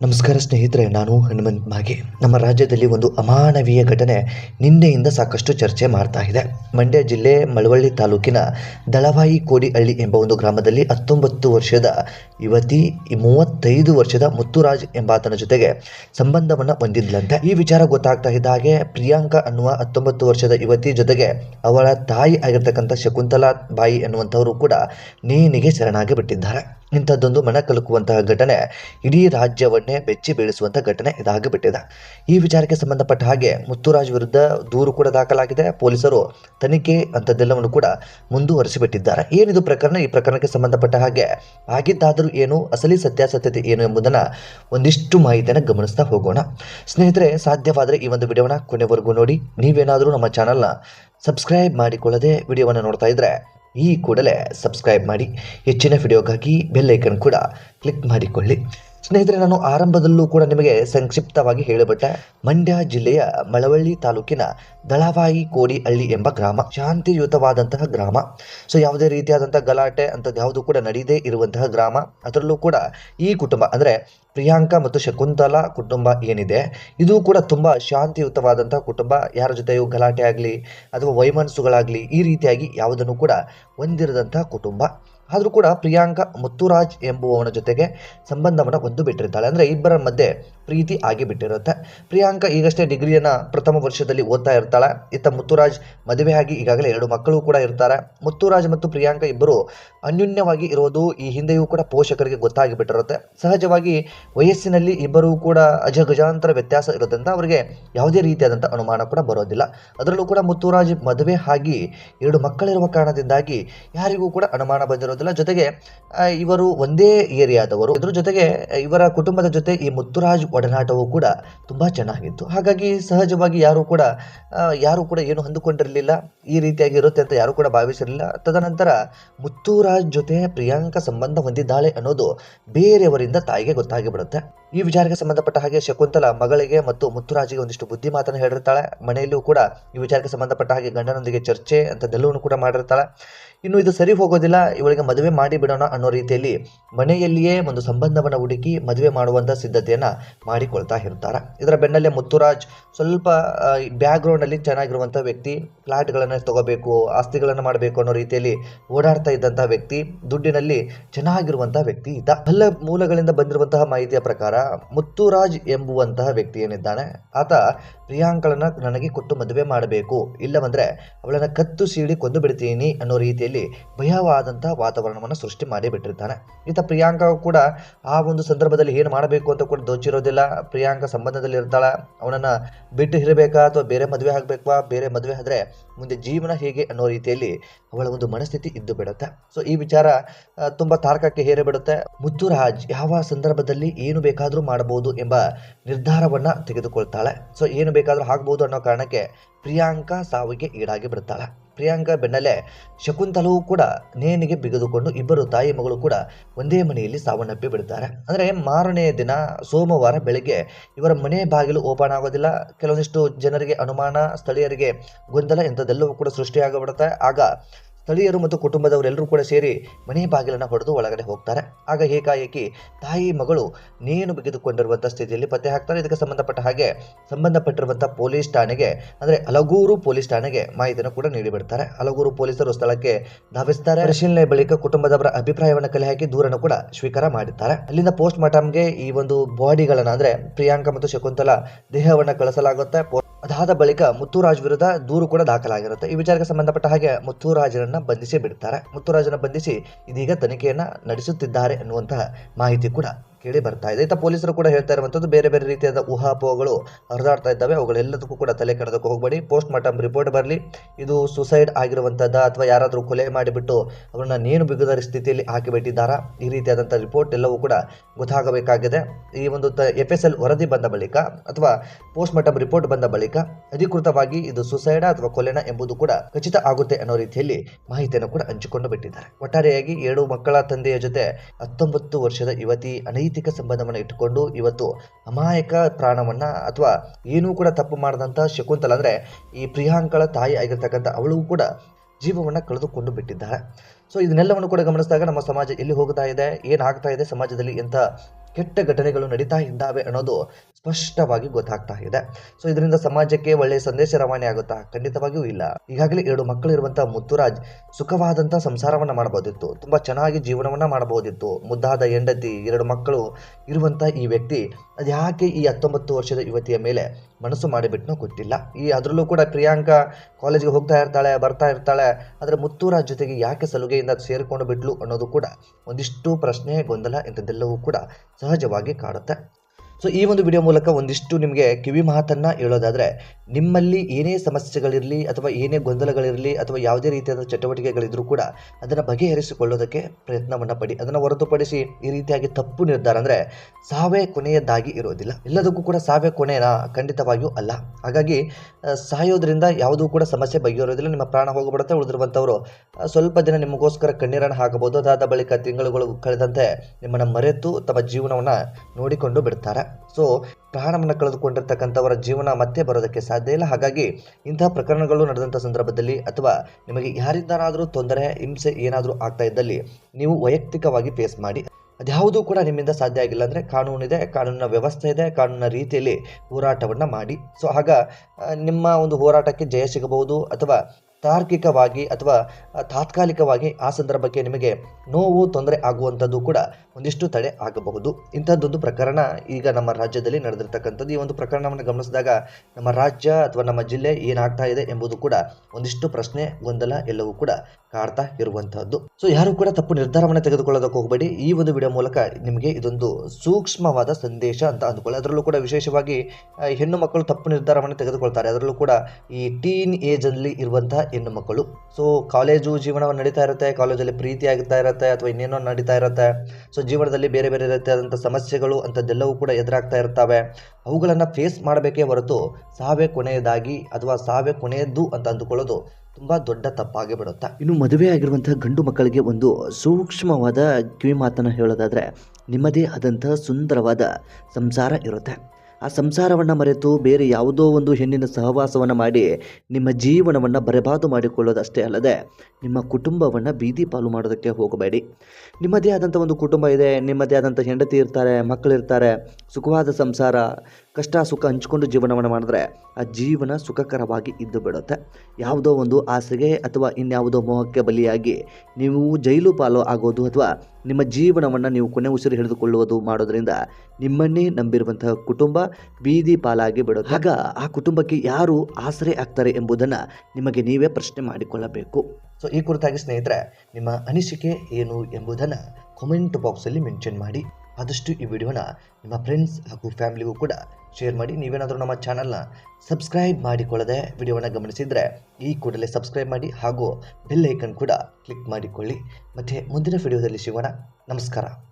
ನಮಸ್ಕಾರ ಸ್ನೇಹಿತರೆ, ನಾನು ಹನುಮಂತ್ ಮಾಗೆ. ನಮ್ಮ ರಾಜ್ಯದಲ್ಲಿ ಒಂದು ಅಮಾನವೀಯ ಘಟನೆ ನಿನ್ನೆಯಿಂದ ಸಾಕಷ್ಟು ಚರ್ಚೆ ಮಾಡ್ತಾ ಇದೆ. ಮಂಡ್ಯ ಜಿಲ್ಲೆ ಮಳವಳ್ಳಿ ತಾಲೂಕಿನ ದಳವಾಯಿ ಕೋಡಿಹಳ್ಳಿ ಎಂಬ ಒಂದು ಗ್ರಾಮದಲ್ಲಿ ಹತ್ತೊಂಬತ್ತು ವರ್ಷದ ಯುವತಿ, ಮೂವತ್ತೈದು ವರ್ಷದ ಮುತ್ತುರಾಜ್ ಎಂಬಾತನ ಜೊತೆಗೆ ಸಂಬಂಧವನ್ನು ಹೊಂದಿದ್ಲಂತೆ. ಈ ವಿಚಾರ ಗೊತ್ತಾಗ್ತಾ ಇದ್ದ ಹಾಗೆ ಪ್ರಿಯಾಂಕಾ ಅನ್ನುವ ಹತ್ತೊಂಬತ್ತು ವರ್ಷದ ಯುವತಿ ಜೊತೆಗೆ ಅವಳ ತಾಯಿ ಆಗಿರ್ತಕ್ಕಂಥ ಶಕುಂತಲಾ ಬಾಯಿ ಎನ್ನುವಂಥವರು ಕೂಡ ನೇಣಿಗೆ ಶರಣಾಗಿ ಬಿಟ್ಟಿದ್ದಾರೆ. ಇಂಥದ್ದೊಂದು ಮನ ಕಲುಕುವಂತಹ ಘಟನೆ. ಇಡೀ ರಾಜ್ಯವನ್ನೇ ಬೆಚ್ಚಿ ಬೀಳಿಸುವಂಥ ಘಟನೆ ಇದಾಗಿಬಿಟ್ಟಿದೆ. ಈ ವಿಚಾರಕ್ಕೆ ಸಂಬಂಧಪಟ್ಟ ಹಾಗೆ ಮುತ್ತುರಾಜ್ ವಿರುದ್ಧ ದೂರು ಕೂಡ ದಾಖಲಾಗಿದೆ. ಪೊಲೀಸರು ತನಿಖೆ ಅಂಥದ್ದೆಲ್ಲವನ್ನು ಕೂಡ ಮುಂದುವರಿಸಿಬಿಟ್ಟಿದ್ದಾರೆ. ಏನಿದು ಪ್ರಕರಣ? ಈ ಪ್ರಕರಣಕ್ಕೆ ಸಂಬಂಧಪಟ್ಟ ಹಾಗೆ ಆಗಿದ್ದಾದರೂ ಏನು? ಅಸಲಿ ಸತ್ಯಾಸತ್ಯತೆ ಏನು ಎಂಬುದನ್ನು ಒಂದಿಷ್ಟು ಮಾಹಿತಿಯನ್ನು ಗಮನಿಸ್ತಾ ಹೋಗೋಣ. ಸ್ನೇಹಿತರೆ, ಸಾಧ್ಯವಾದರೆ ಈ ಒಂದು ವಿಡಿಯೋನ ಕೊನೆವರೆಗೂ ನೋಡಿ. ನೀವೇನಾದರೂ ನಮ್ಮ ಚಾನಲ್ನ ಸಬ್ಸ್ಕ್ರೈಬ್ ಮಾಡಿಕೊಳ್ಳದೆ ವಿಡಿಯೋವನ್ನು ನೋಡ್ತಾ ಇದ್ದರೆ ಈ ಕೂಡಲೇ ಸಬ್ಸ್ಕ್ರೈಬ್ ಮಾಡಿ ಹೆಚ್ಚಿನ ವಿಡಿಯೋಗಾಗಿ ಬೆಲ್ಲೈಕನ್ ಕೂಡ ಕ್ಲಿಕ್ ಮಾಡಿಕೊಳ್ಳಿ. ಸ್ನೇಹಿತರೆ, ನಾನು ಆರಂಭದಲ್ಲೂ ಕೂಡ ನಿಮಗೆ ಸಂಕ್ಷಿಪ್ತವಾಗಿ ಹೇಳಿಬಿಟ್ಟೆ ಮಂಡ್ಯ ಜಿಲ್ಲೆಯ ಮಳವಳ್ಳಿ ತಾಲೂಕಿನ ದಳವಾಯಿ ಕೋಡಿಹಳ್ಳಿ ಎಂಬ ಗ್ರಾಮ, ಶಾಂತಿಯುತವಾದಂತಹ ಗ್ರಾಮ. ಸೊ ಯಾವುದೇ ರೀತಿಯಾದಂತಹ ಗಲಾಟೆ ಅಂಥದ್ದು ಯಾವುದು ಕೂಡ ನಡೆಯದೇ ಇರುವಂತಹ ಗ್ರಾಮ. ಅದರಲ್ಲೂ ಕೂಡ ಈ ಕುಟುಂಬ, ಅಂದರೆ ಪ್ರಿಯಾಂಕಾ ಮತ್ತು ಶಕುಂತಲಾ ಕುಟುಂಬ ಏನಿದೆ, ಇದು ಕೂಡ ತುಂಬ ಶಾಂತಿಯುತವಾದಂತಹ ಕುಟುಂಬ. ಯಾರ ಜೊತೆಯೂ ಗಲಾಟೆ ಆಗಲಿ, ಅಥವಾ ವೈಮನಸ್ಸುಗಳಾಗಲಿ ಈ ರೀತಿಯಾಗಿ ಯಾವುದನ್ನು ಕೂಡ ಹೊಂದಿರದಂತಹ ಕುಟುಂಬ. ಆದರೂ ಕೂಡ ಪ್ರಿಯಾಂಕಾ ಮುತ್ತುರಾಜ್ ಎಂಬುವವನ ಜೊತೆಗೆ ಸಂಬಂಧವನ್ನು ಹೊಂದು ಬಿಟ್ಟಿರ್ತಾಳೆ ಅಂದರೆ ಇಬ್ಬರ ಮಧ್ಯೆ ಪ್ರೀತಿ ಆಗಿಬಿಟ್ಟಿರುತ್ತೆ. ಪ್ರಿಯಾಂಕಾ ಈಗಷ್ಟೇ ಡಿಗ್ರಿಯನ್ನು ಪ್ರಥಮ ವರ್ಷದಲ್ಲಿ ಓದ್ತಾ ಇರ್ತಾಳೆ. ಇತ್ತ ಮುತ್ತುರಾಜ್ ಮದುವೆಯಾಗಿ ಈಗಾಗಲೇ ಎರಡು ಮಕ್ಕಳು ಕೂಡ ಇರ್ತಾರೆ. ಮುತ್ತುರಾಜ್ ಮತ್ತು ಪ್ರಿಯಾಂಕಾ ಇಬ್ಬರು ಅನ್ಯೋನ್ಯವಾಗಿ ಇರೋದು ಈ ಹಿಂದೆಯೂ ಕೂಡ ಪೋಷಕರಿಗೆ ಗೊತ್ತಾಗಿಬಿಟ್ಟಿರುತ್ತೆ. ಸಹಜವಾಗಿ ವಯಸ್ಸಿನಲ್ಲಿ ಇಬ್ಬರೂ ಕೂಡ ಅಜಗಜಾಂತರ ವ್ಯತ್ಯಾಸ ಇರೋದ್ರಿಂದ ಅವರಿಗೆ ಯಾವುದೇ ರೀತಿಯಾದಂಥ ಅನುಮಾನ ಕೂಡ ಬರೋದಿಲ್ಲ. ಅದರಲ್ಲೂ ಕೂಡ ಮುತ್ತುರಾಜ್ ಮದುವೆ ಆಗಿ ಎರಡು ಮಕ್ಕಳಿರುವ ಕಾರಣದಿಂದಾಗಿ ಯಾರಿಗೂ ಕೂಡ ಅನುಮಾನ ಬಂದಿರೋದಿಲ್ಲ. ಜೊತೆಗೆ ಇವರು ಒಂದೇ ಏರಿಯಾದವರು. ಇದ್ರ ಜೊತೆಗೆ, ಇವರ ಕುಟುಂಬದ ಜೊತೆ ಈ ಮುತ್ತುರಾಜ್ ಒಡನಾಟವು ಕೂಡ ತುಂಬ ಚೆನ್ನಾಗಿತ್ತು. ಹಾಗಾಗಿ ಸಹಜವಾಗಿ ಯಾರೂ ಕೂಡ ಯಾರೂ ಕೂಡ ಏನು ಅಂದುಕೊಂಡಿರಲಿಲ್ಲ, ಈ ರೀತಿಯಾಗಿ ಇರುತ್ತೆ ಅಂತ ಯಾರೂ ಕೂಡ ಭಾವಿಸಿರಲಿಲ್ಲ. ತದನಂತರ ಮುತ್ತುರಾಜ್ ಜೊತೆ ಪ್ರಿಯಾಂಕಾ ಸಂಬಂಧ ಹೊಂದಿದ್ದಾಳೆ ಅನ್ನೋದು ಬೇರೆಯವರಿಂದ ತಾಯಿಗೆ ಗೊತ್ತಾಗಿ ಬಿಡುತ್ತೆ. ಈ ವಿಚಾರಕ್ಕೆ ಸಂಬಂಧಪಟ್ಟ ಹಾಗೆ ಶಕುಂತಲಾ ಮಗಳಿಗೆ ಮತ್ತು ಮುತ್ತುರಾಜಿಗೆ ಒಂದಿಷ್ಟು ಬುದ್ಧಿ ಮಾತನ್ನು ಹೇಳಿರ್ತಾಳೆ. ಮನೆಯಲ್ಲೂ ಕೂಡ ಈ ವಿಚಾರಕ್ಕೆ ಸಂಬಂಧಪಟ್ಟ ಹಾಗೆ ಗಂಡನೊಂದಿಗೆ ಚರ್ಚೆ ಅಂಥದ್ದೆಲ್ಲವನ್ನು ಕೂಡ ಮಾಡಿರ್ತಾಳೆ. ಇನ್ನು ಇದು ಸರಿ ಹೋಗೋದಿಲ್ಲ, ಇವಳಿಗೆ ಮದುವೆ ಮಾಡಿ ಬಿಡೋಣ ಅನ್ನೋ ರೀತಿಯಲ್ಲಿ ಮನೆಯಲ್ಲಿಯೇ ಒಂದು ಸಂಬಂಧವನ್ನು ಹುಡುಕಿ ಮದುವೆ ಮಾಡುವಂಥ ಸಿದ್ಧತೆಯನ್ನು ಮಾಡಿಕೊಳ್ತಾ ಇರ್ತಾರೆ. ಇದರ ಬೆನ್ನಲ್ಲೇ ಮುತ್ತುರಾಜ್ ಸ್ವಲ್ಪ ಬ್ಯಾಕ್ಗ್ರೌಂಡಲ್ಲಿ ಚೆನ್ನಾಗಿರುವಂಥ ವ್ಯಕ್ತಿ ಫ್ಲಾಟ್ಗಳನ್ನು ತಗೋಬೇಕು, ಆಸ್ತಿಗಳನ್ನು ಮಾಡಬೇಕು ಅನ್ನೋ ರೀತಿಯಲ್ಲಿ ಓಡಾಡ್ತಾ ಇದ್ದಂತಹ ವ್ಯಕ್ತಿ, ದುಡ್ಡಿನಲ್ಲಿ ಚೆನ್ನಾಗಿರುವಂತಹ ವ್ಯಕ್ತಿ ಇದ್ದ. ಎಲ್ಲ ಮೂಲಗಳಿಂದ ಬಂದಿರುವಂತಹ ಮಾಹಿತಿಯ ಪ್ರಕಾರ ಮುತ್ತುರಾಜ್ ಎಂಬುವಂತಹ ವ್ಯಕ್ತಿ ಏನಿದ್ದಾನೆ? ಆತ ಪ್ರಿಯಾಂಕಳನ್ನ ನನಗೆ ಕೊಟ್ಟು ಮದುವೆ ಮಾಡಬೇಕು. ಇಲ್ಲವಂದ್ರೆ ಅವಳನ್ನ ಕತ್ತು ಸೀಳಿ ಕೊಂದು ಬಿಡ್ತೀನಿ ಅನ್ನೋ ರೀತಿಯಲ್ಲಿ ಭಯವಾದಂತಹ ವಾತಾವರಣವನ್ನು ಸೃಷ್ಟಿ ಮಾಡಿ ಬಿಟ್ಟಿರ್ತಾನೆ. ಈತ ಪ್ರಿಯಾಂಕ ಕೂಡ ಆ ಒಂದು ಸಂದರ್ಭದಲ್ಲಿ ಏನು ಮಾಡಬೇಕು ಅಂತ ಕೂಡ ದೋಚಿರೋದಿಲ್ಲ. ಪ್ರಿಯಾಂಕ ಸಂಬಂಧದಲ್ಲಿ ಇರ್ತಾಳ. ಅವನನ್ನ ಬಿಟ್ಟು ಇರಬೇಕಾ ಅಥವಾ ಬೇರೆ ಮದುವೆ ಆಗ್ಬೇಕಾ ಬೇರೆ ಮದುವೆ ಆದ್ರೆ ಮುಂದೆ ಜೀವನ ಹೇಗೆ ಅನ್ನೋ ರೀತಿಯಲ್ಲಿ ಅವಳ ಒಂದು ಮನಸ್ಥಿತಿ ಇದ್ದು ಬಿಡುತ್ತೆ. ಸೊ ಈ ವಿಚಾರ ತುಂಬಾ ತಾರ್ಕಕ್ಕೆ ಹೇರಿ ಬಿಡುತ್ತೆ ಮುತ್ತುರಾಜ್ ಯಾವ ಸಂದರ್ಭದಲ್ಲಿ ಏನು ಬೇಕಾದರೂ ಮಾಡಬಹುದು ಎಂಬ ನಿರ್ಧಾರವನ್ನ ತೆಗೆದುಕೊಳ್ತಾಳೆ. ಸೊ ಏನು ಬೇಕಾದರೂ ಆಗ್ಬೋದು ಅನ್ನೋ ಕಾರಣಕ್ಕೆ ಪ್ರಿಯಾಂಕಾ ಸಾವಿಗೆ ಈಡಾಗಿ ಬಿಡ್ತಾಳೆ. ಪ್ರಿಯಾಂಕಾ ಬೆನ್ನಲ್ಲೇ ಶಕುಂತಲವೂ ಕೂಡ ನೇಣಿಗೆ ಬಿಗಿದುಕೊಂಡು ಇಬ್ಬರು ತಾಯಿ ಮಗಳು ಕೂಡ ಒಂದೇ ಮನೆಯಲ್ಲಿ ಸಾವನ್ನಪ್ಪಿ ಬಿಡ್ತಾರೆ. ಅಂದರೆ ಮಾರನೆಯ ದಿನ ಸೋಮವಾರ ಬೆಳಗ್ಗೆ ಇವರ ಮನೆ ಬಾಗಿಲು ಓಪನ್ ಆಗೋದಿಲ್ಲ. ಕೆಲವೊಂದಿಷ್ಟು ಜನರಿಗೆ ಅನುಮಾನ, ಸ್ಥಳೀಯರಿಗೆ ಗೊಂದಲ ಇಂಥದ್ದೆಲ್ಲವೂ ಕೂಡ ಸೃಷ್ಟಿಯಾಗಿಬಿಡುತ್ತೆ. ಆಗ ಸ್ಥಳೀಯರು ಮತ್ತು ಕುಟುಂಬದವರೆಲ್ಲರೂ ಕೂಡ ಸೇರಿ ಮನೆ ಬಾಗಿಲನ್ನು ಹೊಡೆದು ಒಳಗಡೆ ಹೋಗ್ತಾರೆ. ಆಗ ಏಕಾಏಕಿ ತಾಯಿ, ಮಗಳು ನೇಣು ಬಿಗಿದುಕೊಂಡಿರುವಂಥ ಸ್ಥಿತಿಯಲ್ಲಿ ಪತ್ತೆ ಹಾಕ್ತಾರೆ. ಇದಕ್ಕೆ ಸಂಬಂಧಪಟ್ಟ ಹಾಗೆ ಸಂಬಂಧಪಟ್ಟಿರುವಂಥ ಪೊಲೀಸ್ ಠಾಣೆಗೆ, ಅಂದರೆ ಹಲಗೂರು ಪೊಲೀಸ್ ಠಾಣೆಗೆ ಮಾಹಿತಿಯನ್ನು ಕೂಡ ನೀಡಿಬಿಡ್ತಾರೆ. ಹಲಗೂರು ಪೊಲೀಸರು ಸ್ಥಳಕ್ಕೆ ಧಾವಿಸ್ತಾರೆ. ಪರಿಶೀಲನೆ ಬಳಿಕ ಕುಟುಂಬದವರ ಅಭಿಪ್ರಾಯವನ್ನು ಕಲೆ ಹಾಕಿ ದೂರನ್ನು ಕೂಡ ಸ್ವೀಕಾರ ಮಾಡಿದ್ದಾರೆ. ಅಲ್ಲಿಂದ ಪೋಸ್ಟ್ ಮಾರ್ಟಮ್ಗೆ ಈ ಒಂದು ಬಾಡಿಗಳನ್ನು, ಅಂದ್ರೆ ಪ್ರಿಯಾಂಕಾ ಮತ್ತು ಶಕುಂತಲಾ ದೇಹವನ್ನು ಕಳಿಸಲಾಗುತ್ತೆ. ಅದಾದ ಬಳಿಕ ಮುತ್ತುರಾಜ್ ವಿರುದ್ಧ ದೂರು ಕೂಡ ದಾಖಲಾಗಿರುತ್ತೆ. ಈ ವಿಚಾರಕ್ಕೆ ಸಂಬಂಧಪಟ್ಟ ಹಾಗೆ ಮುತ್ತುರಾಜರನ್ನ ಬಂಧಿಸಿ ಬಿಡ್ತಾರೆ. ಮುತ್ತುರಾಜನ ಬಂಧಿಸಿ ಇದೀಗ ತನಿಖೆಯನ್ನ ನಡೆಸುತ್ತಿದ್ದಾರೆ ಅನ್ನುವಂತಹ ಮಾಹಿತಿ ಕೂಡ ಕೇಳಿ ಬರ್ತಾ ಇದೆ. ಇತ್ತ ಪೊಲೀಸರು ಕೂಡ ಹೇಳ್ತಾ ಇರುವಂಥದ್ದು ಬೇರೆ ಬೇರೆ ರೀತಿಯಾದ ಊಹಾಪೋಹಗಳು ಹರಿದಾಡ್ತಾ ಇದ್ದಾವೆ. ಅವುಗಳೆಲ್ಲದಕ್ಕೂ ಕೂಡ ತಲೆ ಕೆಡೋದಕ್ಕೆ ಹೋಗಬೇಡಿ. ಪೋಸ್ಟ್ ಮಾರ್ಟಮ್ ರಿಪೋರ್ಟ್ ಬರಲಿ. ಇದು ಸುಸೈಡ್ ಆಗಿರುವಂಥದ್ದ ಅಥವಾ ಯಾರಾದರೂ ಕೊಲೆ ಮಾಡಿಬಿಟ್ಟು ಅವರನ್ನ ನೇಣು ಬಿಗದ ಸ್ಥಿತಿಯಲ್ಲಿ ಹಾಕಿಬಿಟ್ಟಿದ್ದಾರಾ? ಈ ರೀತಿಯಾದಂಥ ರಿಪೋರ್ಟ್ ಎಲ್ಲವೂ ಕೂಡ ಗೊತ್ತಾಗಬೇಕಾಗಿದೆ. ಈ ಒಂದು ಎಫ್ ಎಸ್ ಎಲ್ ವರದಿ ಬಂದ ಬಳಿಕ ಅಥವಾ ಪೋಸ್ಟ್ ಮಾರ್ಟಮ್ ರಿಪೋರ್ಟ್ ಬಂದ ಬಳಿಕ ಅಧಿಕೃತವಾಗಿ ಇದು ಸುಸೈಡ ಅಥವಾ ಕೊಲೆನ ಎಂಬುದು ಕೂಡ ಖಚಿತ ಆಗುತ್ತೆ ಅನ್ನೋ ರೀತಿಯಲ್ಲಿ ಮಾಹಿತಿಯನ್ನು ಕೂಡ ಹಂಚಿಕೊಂಡು ಬಿಟ್ಟಿದ್ದಾರೆ. ಒಟ್ಟಾರೆಯಾಗಿ ಏಳು ಮಕ್ಕಳ ತಂದೆಯ ಜೊತೆ ಹತ್ತೊಂಬತ್ತು ವರ್ಷದ ಯುವತಿ ಅನೈತಿಕ ಸಂಬಂಧವನ್ನು ಇಟ್ಟುಕೊಂಡು ಇವತ್ತು ಅಮಾಯಕ ಪ್ರಾಣವನ್ನ ಅಥವಾ ಏನೂ ಕೂಡ ತಪ್ಪು ಮಾಡದಂತ ಶಕುಂತಲ ಅಂದ್ರೆ ಈ ಪ್ರಿಯಾಂಕಳ ತಾಯಿ ಆಗಿರ್ತಕ್ಕಂಥ ಅವಳು ಕೂಡ ಜೀವವನ್ನು ಕಳೆದುಕೊಂಡು ಬಿಟ್ಟಿದ್ದಾರೆ ಸೊ ಇದನ್ನೆಲ್ಲವನ್ನು ಕೂಡ ಗಮನಿಸಿದಾಗ ನಮ್ಮ ಸಮಾಜ ಎಲ್ಲಿ ಹೋಗ್ತಾ ಇದೆ ಏನಾಗ್ತಾ ಇದೆ ಸಮಾಜದಲ್ಲಿ ಎಂಥ ಕೆಟ್ಟ ಘಟನೆಗಳು ನಡೀತಾ ಇದ್ದಾವೆ ಅನ್ನೋದು ಸ್ಪಷ್ಟವಾಗಿ ಗೊತ್ತಾಗ್ತಾ ಇದೆ. ಸೊ ಇದರಿಂದ ಸಮಾಜಕ್ಕೆ ಒಳ್ಳೆಯ ಸಂದೇಶ ರವಾನೆ ಆಗುತ್ತಾ? ಖಂಡಿತವಾಗಿಯೂ ಇಲ್ಲ. ಈಗಾಗಲೇ ಎರಡು ಮಕ್ಕಳು ಇರುವಂತಹ ಮುತ್ತುರಾಜ್ ಸುಖವಾದಂಥ ಸಂಸಾರವನ್ನ ಮಾಡಬಹುದಿತ್ತು. ತುಂಬಾ ಚೆನ್ನಾಗಿ ಜೀವನವನ್ನ ಮಾಡಬಹುದಿತ್ತು. ಮುದ್ದಾದ ಹೆಂಡತಿ, ಎರಡು ಮಕ್ಕಳು ಇರುವಂತಹ ಈ ವ್ಯಕ್ತಿ, ಅದ್ಯಾಕೆ ಈ ಹತ್ತೊಂಬತ್ತು ವರ್ಷದ ಯುವತಿಯ ಮೇಲೆ ಮನಸ್ಸು ಮಾಡಿಬಿಟ್ಟು ಗೊತ್ತಿಲ್ಲ. ಈ ಅದರಲ್ಲೂ ಕೂಡ ಪ್ರಿಯಾಂಕಾ ಕಾಲೇಜ್ಗೆ ಹೋಗ್ತಾ ಇರ್ತಾಳೆ, ಬರ್ತಾ ಇರ್ತಾಳೆ. ಆದರೆ ಮುತ್ತೂರಾಜ್ ಜೊತೆಗೆ ಯಾಕೆ ಸಲುಗೆಯಿಂದ ಸೇರಿಕೊಂಡು ಬಿಟ್ಲು ಅನ್ನೋದು ಕೂಡ ಒಂದಿಷ್ಟು ಪ್ರಶ್ನೆ, ಗೊಂದಲ ಇಂಥದ್ದೆಲ್ಲವೂ ಕೂಡ ಸಹಜವಾಗಿ ಕಾಡುತ್ತೆ. ಸೊ ಈ ಒಂದು ವಿಡಿಯೋ ಮೂಲಕ ಒಂದಿಷ್ಟು ನಿಮಗೆ ಕಿವಿ ಮಾತನ್ನ ಹೇಳೋದಾದ್ರೆ, ನಿಮ್ಮಲ್ಲಿ ಏನೇ ಸಮಸ್ಯೆಗಳಿರಲಿ ಅಥವಾ ಏನೇ ಗೊಂದಲಗಳಿರಲಿ ಅಥವಾ ಯಾವುದೇ ರೀತಿಯಾದ ಚಟುವಟಿಕೆಗಳಿದ್ರೂ ಕೂಡ ಅದನ್ನು ಬಗೆಹರಿಸಿಕೊಳ್ಳೋದಕ್ಕೆ ಪ್ರಯತ್ನವನ್ನು ಪಡಿ. ಅದನ್ನು ಹೊರತುಪಡಿಸಿ ಈ ರೀತಿಯಾಗಿ ತಪ್ಪು ನಿರ್ಧಾರ ಅಂದರೆ ಸಾವೇ ಕೊನೆಯದಾಗಿ ಇರೋದಿಲ್ಲ. ಎಲ್ಲದಕ್ಕೂ ಕೂಡ ಸಾವೇ ಕೊನೆಯ ಖಂಡಿತವಾಗಿಯೂ ಅಲ್ಲ. ಹಾಗಾಗಿ ಸಾಯೋದ್ರಿಂದ ಯಾವುದೂ ಕೂಡ ಸಮಸ್ಯೆ ಬಗೆಹರೋದಿಲ್ಲ ನಿಮ್ಮ ಪ್ರಾಣ ಹೋಗಿಬಿಡುತ್ತೆ ಉಳಿದಿರುವಂಥವರು ಸ್ವಲ್ಪ ದಿನ ನಿಮಗೋಸ್ಕರ ಕಣ್ಣೀರನ್ನು ಹಾಕಬಹುದು. ಅದಾದ ಬಳಿಕ ತಿಂಗಳುಗಳು ಕಳೆದಂತೆ ನಿಮ್ಮನ್ನು ಮರೆತು ತಮ್ಮ ಜೀವನವನ್ನು ನೋಡಿಕೊಂಡು ಬಿಡ್ತಾರೆ. ಸೊ ಪ್ರಾಣವನ್ನು ಕಳೆದುಕೊಂಡಿರ್ತಕ್ಕಂಥವರ ಜೀವನ ಮತ್ತೆ ಬರೋದಕ್ಕೆ ಸಾಧ್ಯ ಇಲ್ಲ. ಹಾಗಾಗಿ ಇಂತಹ ಪ್ರಕರಣಗಳು ನಡೆದಂಥ ಸಂದರ್ಭದಲ್ಲಿ ಅಥವಾ ನಿಮಗೆ ಯಾರಿಂದನಾದರೂ ತೊಂದರೆ, ಹಿಂಸೆ ಏನಾದರೂ ಆಗ್ತಾ ಇದ್ದಲ್ಲಿ ನೀವು ವೈಯಕ್ತಿಕವಾಗಿ ಫೇಸ್ ಮಾಡಿ. ಅದ್ಯಾವುದೂ ಕೂಡ ನಿಮ್ಮಿಂದ ಸಾಧ್ಯ ಆಗಿಲ್ಲ ಅಂದರೆ ಕಾನೂನಿದೆ, ಕಾನೂನಿನ ವ್ಯವಸ್ಥೆ ಇದೆ, ಕಾನೂನಿನ ರೀತಿಯಲ್ಲಿ ಹೋರಾಟವನ್ನು ಮಾಡಿ. ಸೊ ಆಗ ನಿಮ್ಮ ಒಂದು ಹೋರಾಟಕ್ಕೆ ಜಯ ಸಿಗಬಹುದು ಅಥವಾ ತಾರ್ಕಿಕವಾಗಿ ಅಥವಾ ತಾತ್ಕಾಲಿಕವಾಗಿ ಆ ಸಂದರ್ಭಕ್ಕೆ ನಿಮಗೆ ನೋವು, ತೊಂದರೆ ಆಗುವಂಥದ್ದು ಕೂಡ ಒಂದಿಷ್ಟು ತಡೆ ಆಗಬಹುದು. ಇಂಥದ್ದೊಂದು ಪ್ರಕರಣ ಈಗ ನಮ್ಮ ರಾಜ್ಯದಲ್ಲಿ ನಡೆದಿರ್ತಕ್ಕಂಥದ್ದು. ಈ ಒಂದು ಪ್ರಕರಣವನ್ನು ಗಮನಿಸಿದಾಗ ನಮ್ಮ ರಾಜ್ಯ ಅಥವಾ ನಮ್ಮ ಜಿಲ್ಲೆ ಏನಾಗ್ತಾ ಇದೆ ಎಂಬುದು ಕೂಡ ಒಂದಿಷ್ಟು ಪ್ರಶ್ನೆ, ಗೊಂದಲ ಎಲ್ಲವೂ ಕೂಡ ಕಾಡ್ತಾ ಇರುವಂತಹದ್ದು. ಸೊ ಯಾರು ಕೂಡ ತಪ್ಪು ನಿರ್ಧಾರವನ್ನು ತೆಗೆದುಕೊಳ್ಳೋದಕ್ಕೆ ಹೋಗಬೇಡಿ. ಈ ಒಂದು ವಿಡಿಯೋ ಮೂಲಕ ನಿಮಗೆ ಇದೊಂದು ಸೂಕ್ಷ್ಮವಾದ ಸಂದೇಶ ಅಂತ ಅಂದ್ಕೊಳ್ಳಿ. ಅದರಲ್ಲೂ ಕೂಡ ವಿಶೇಷವಾಗಿ ಹೆಣ್ಣು ಮಕ್ಕಳು ತಪ್ಪು ನಿರ್ಧಾರವನ್ನು ತೆಗೆದುಕೊಳ್ತಾರೆ. ಅದರಲ್ಲೂ ಕೂಡ ಈ ಟೀನ್ ಏಜ್ ಅಲ್ಲಿ ಇರುವಂತಹ ಹೆಣ್ಣು ಮಕ್ಕಳು. ಸೊ ಕಾಲೇಜು ಜೀವನವನ್ನು ನಡೀತಾ ಇರುತ್ತೆ. ಕಾಲೇಜಲ್ಲಿ ಪ್ರೀತಿ ಆಗ್ತಾ ಇರುತ್ತೆ ಅಥವಾ ಇನ್ನೇನೋ ನಡೀತಾ ಇರುತ್ತೆ. ಸೊ ಜೀವನದಲ್ಲಿ ಬೇರೆ ಬೇರೆ ರೀತಿಯಾದಂಥ ಸಮಸ್ಯೆಗಳು ಅಂಥದ್ದೆಲ್ಲವೂ ಕೂಡ ಎದುರಾಗ್ತಾ ಇರ್ತವೆ. ಅವುಗಳನ್ನು ಫೇಸ್ ಮಾಡಬೇಕೇ ಹೊರತು ಸಾವೇ ಕೊನೆಯದಾಗಿ ಅಥವಾ ಸಾವೇ ಕೊನೆಯದ್ದು ಅಂತ ಅಂದುಕೊಳ್ಳೋದು ತುಂಬ ದೊಡ್ಡ ತಪ್ಪಾಗಿ ಬಿಡುತ್ತೆ. ಇನ್ನು ಮದುವೆ ಆಗಿರುವಂತಹ ಗಂಡು ಮಕ್ಕಳಿಗೆ ಒಂದು ಸೂಕ್ಷ್ಮವಾದ ಕಿವಿ ಮಾತನ್ನು ಹೇಳೋದಾದರೆ ನಿಮ್ಮದೇ ಆದಂತಹ ಸುಂದರವಾದ ಸಂಸಾರ ಇರುತ್ತೆ. ಆ ಸಂಸಾರವನ್ನು ಮರೆತು ಬೇರೆ ಯಾವುದೋ ಒಂದು ಹೆಣ್ಣಿನ ಸಹವಾಸವನ್ನು ಮಾಡಿ ನಿಮ್ಮ ಜೀವನವನ್ನು ಬರಬಾದು ಮಾಡಿಕೊಳ್ಳೋದಷ್ಟೇ ಅಲ್ಲದೆ ನಿಮ್ಮ ಕುಟುಂಬವನ್ನು ಬೀದಿ ಪಾಲು ಮಾಡೋದಕ್ಕೆ ಹೋಗಬೇಡಿ. ನಿಮ್ಮದೇ ಆದಂಥ ಒಂದು ಕುಟುಂಬ ಇದೆ, ನಿಮ್ಮದೇ ಆದಂಥ ಹೆಂಡತಿ ಇರ್ತಾರೆ ಮಕ್ಕಳಿರ್ತಾರೆ ಸುಖವಾದ ಸಂಸಾರ ಕಷ್ಟ ಸುಖ ಹಂಚ್ಕೊಂಡು ಜೀವನವನ್ನು ಮಾಡಿದ್ರೆ ಆ ಜೀವನ ಸುಖಕರವಾಗಿ ಇದ್ದು ಬಿಡುತ್ತೆ. ಯಾವುದೋ ಒಂದು ಆಸೆಗೆ ಅಥವಾ ಇನ್ಯಾವುದೋ ಮೋಹಕ್ಕೆ ಬಲಿಯಾಗಿ ನೀವು ಜೈಲು ಪಾಲು ಆಗೋದು ಅಥವಾ ನಿಮ್ಮ ಜೀವನವನ್ನು ನೀವು ಕೊನೆ ಉಸಿರು ಹಿಡಿದುಕೊಳ್ಳುವುದು ಮಾಡೋದ್ರಿಂದ ನಿಮ್ಮನ್ನೇ ನಂಬಿರುವಂತಹ ಕುಟುಂಬ ಬೀದಿ ಪಾಲಾಗಿ ಬಿಡುತ್ತೆ. ಆಗ ಆ ಕುಟುಂಬಕ್ಕೆ ಯಾರು ಆಸರೆ ಆಗ್ತಾರೆ ಎಂಬುದನ್ನು ನಿಮಗೆ ನೀವೇ ಪ್ರಶ್ನೆ ಮಾಡಿಕೊಳ್ಳಬೇಕು. ಸೊ, ಈ ಕುರಿತಾಗಿ ಸ್ನೇಹಿತರೆ, ನಿಮ್ಮ ಅನಿಸಿಕೆ ಏನು ಎಂಬುದನ್ನು ಕಮೆಂಟ್ ಬಾಕ್ಸಲ್ಲಿ ಮೆನ್ಷನ್ ಮಾಡಿ. ಆದಷ್ಟು ಈ ವಿಡಿಯೋನ ನಿಮ್ಮ ಫ್ರೆಂಡ್ಸ್ ಹಾಗೂ ಫ್ಯಾಮಿಲಿಗೂ ಕೂಡ ಶೇರ್ ಮಾಡಿ. ನೀವೇನಾದರೂ ನಮ್ಮ ಚಾನಲ್ನ ಸಬ್ಸ್ಕ್ರೈಬ್ ಮಾಡಿಕೊಳ್ಳದೆ ವಿಡಿಯೋವನ್ನು ಗಮನಿಸಿದರೆ ಈ ಕೂಡಲೇ ಸಬ್ಸ್ಕ್ರೈಬ್ ಮಾಡಿ ಹಾಗೂ ಬೆಲ್ ಐಕನ್ ಕೂಡ ಕ್ಲಿಕ್ ಮಾಡಿಕೊಳ್ಳಿ. ಮತ್ತು ಮುಂದಿನ ವಿಡಿಯೋದಲ್ಲಿ ಸಿಗೋಣ. ನಮಸ್ಕಾರ.